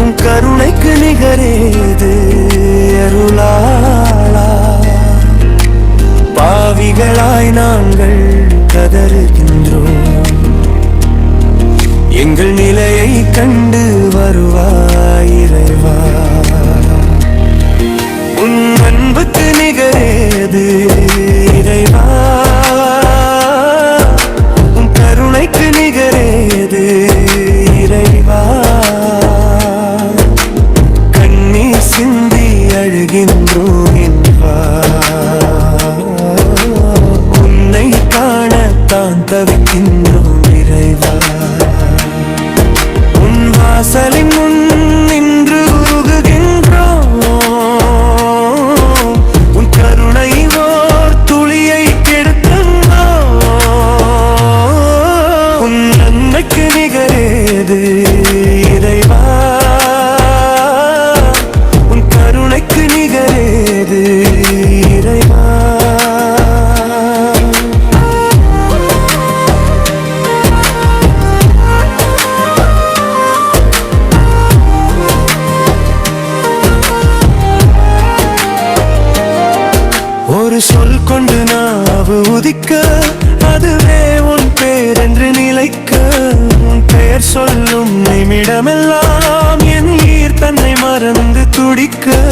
உன் கருணைக்கு நிகரேது அருளாளா. பாவிகளாய் நாங்கள் கதறுகின்றோம். எங்கள் நிலையை கண்டு வருவாயிரை தவிக்கின்றோம் இறைவா. உன் வாசலின் முன் நின்று உருகுகின்றோம் உன் கருணை ஓர் துளியை கெடுக்கின்றோம் நிகரேது துதிக்க அதுவே உன் பேர் என்று நிலைக்க. உன் பெயர் சொல்லும் நிமிடமெல்லாம் என் உயிர் தன்னை மறந்து துடிக்க.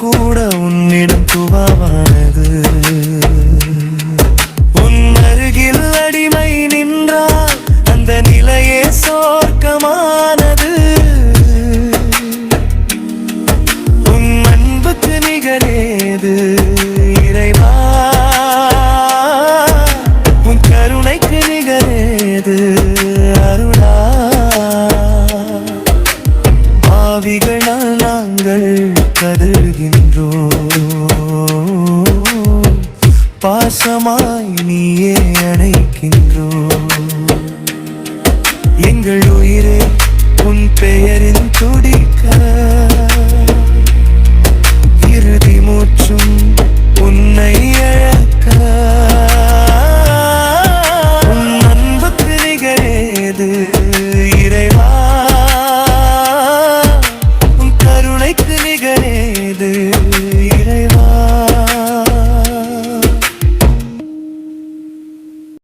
கூட உன்னிடம் துவாவான நாங்கள் கதறுகின்றோம். பாசமாய் நீயே அணைக்கின்றோம்.